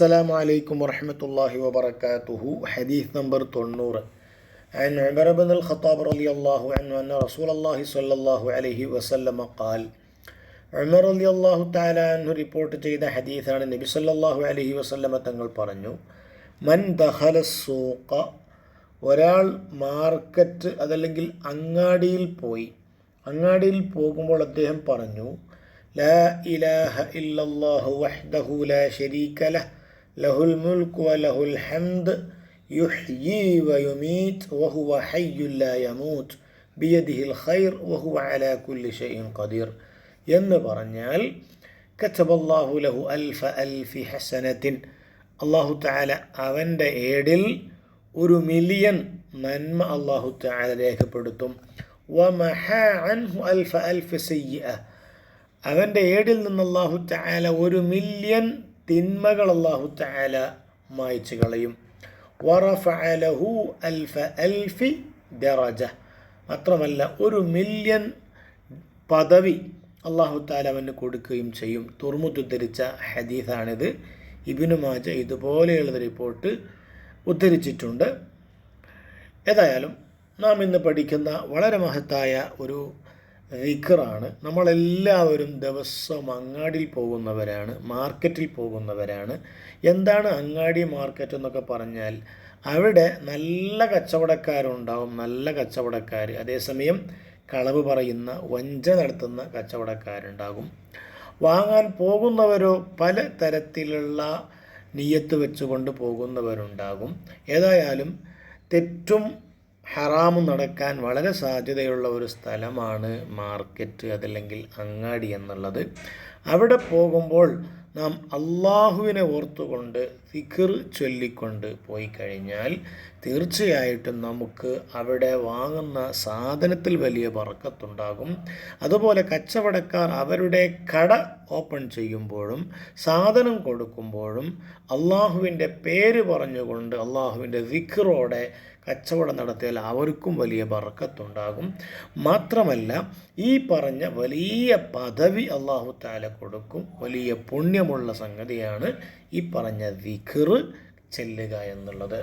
السلام عليكم ورحمة الله وبركاته حديث نمبر طنور عن عمر بن الخطاب رضي الله عنه أن رسول الله صلى الله عليه وسلم قال ഉമർ അലി അള്ളാഹു താലാൻഹു report ചെയ്ത ഹദീസാണ് നബി സല്ലല്ലാഹു അലൈഹി വസല്ലമ തങ്ങൾ പറഞ്ഞു മൻ ദഹല സൂക്ക ഒരാൾ മാർക്കറ്റ് അതല്ലെങ്കിൽ അങ്ങാടിയിൽ പോയി അങ്ങാടിയിൽ പോകുമ്പോൾ അദ്ദേഹം പറഞ്ഞു ലാ ഇലാഹ ഇല്ലല്ലാഹു വഹ്ദഹു ലാ ശരീക ലഹ് ലഹുൽ മുൽക്ക് വലഹുൽ ഹംദ് യുഹ്യീ വയുമീത് വഹുവ ഹയ്യുൻ ലാ യമൂത്ത് ബിയദിഹിൽ ഖൈർ വഹുവ അലാ കുല്ലി ഷൈഇൻ ഖദീർ എന്ന് പറഞ്ഞാൽ കച്ചബല്ലാഹു ലഹു അൽഫ അൽഫി ഹസനത്തിൻ അള്ളാഹു താല അവൻ്റെ ഏടിൽ ഒരു മില്യൺ നന്മ അള്ളാഹു താല രേഖപ്പെടുത്തും വമഹ അൻഹു അൽഫ അൽഫ സയ്യ അവൻ്റെ ഏടിൽ നിന്ന് അള്ളാഹു താല ഒരു മില്യൺ തിന്മകൾ അള്ളാഹു താല മായ്ച്ചു കളയും. അൽഫ അൽഫി ദറജ. മാത്രമല്ല ഒരു മില്യൺ പദവി അള്ളാഹു താല കൊടുക്കുകയും ചെയ്യും. തുറമുത്തുദ്ധരിച്ച ഹദീസാണിത്. ഇബിനു മാജ ഇതുപോലെയുള്ള റിപ്പോർട്ട് ഉദ്ധരിച്ചിട്ടുണ്ട്. ഏതായാലും നാം ഇന്ന് പഠിക്കുന്ന വളരെ മഹത്തായ ഒരു വിക്കറാണ് നമ്മളെല്ലാവരും ദിവസം അങ്ങാടിയിൽ പോകുന്നവരാണ് മാർക്കറ്റിൽ പോകുന്നവരാണ്. എന്താണ് അങ്ങാടി മാർക്കറ്റ് എന്നൊക്കെ പറഞ്ഞാൽ അവിടെ നല്ല കച്ചവടക്കാരുണ്ടാവും നല്ല കച്ചവടക്കാർ അതേസമയം കളവ് പറയുന്ന വഞ്ച നടത്തുന്ന കച്ചവടക്കാരുണ്ടാകും. വാങ്ങാൻ പോകുന്നവരോ പല തരത്തിലുള്ള നീയത്ത് വെച്ചുകൊണ്ട് പോകുന്നവരുണ്ടാകും. ഏതായാലും തെറ്റും ഹറാമും നടക്കാൻ വളരെ സാധ്യതയുള്ള ഒരു സ്ഥലമാണ് മാർക്കറ്റ് അതല്ലെങ്കിൽ അങ്ങാടി എന്നുള്ളത്. അവിടെ പോകുമ്പോൾ നാം അള്ളാഹുവിനെ ഓർത്തുകൊണ്ട് ഫിഖർ ചൊല്ലിക്കൊണ്ട് പോയി കഴിഞ്ഞാൽ തീർച്ചയായിട്ടും നമുക്ക് അവിടെ വാങ്ങുന്ന സാധനത്തിൽ വലിയ പറക്കത്തുണ്ടാകും അതുപോലെ കച്ചവടക്കാർ അവരുടെ കട ഓപ്പൺ ചെയ്യുമ്പോഴും സാധനം കൊടുക്കുമ്പോഴും അള്ളാഹുവിന്റെ പേര് പറഞ്ഞുകൊണ്ട് അള്ളാഹുവിന്റെ വിഖറോടെ കച്ചവടം നടത്തിയാൽ അവർക്കും വലിയ ബറക്കത്തുണ്ടാകും മാത്രമല്ല ഈ പറഞ്ഞ വലിയ പദവി അള്ളാഹു താല കൊടുക്കും. വലിയ പുണ്യമുള്ള സംഗതിയാണ് ഈ പറഞ്ഞ വിഖറ് ചെല്ലുക എന്നുള്ളത്.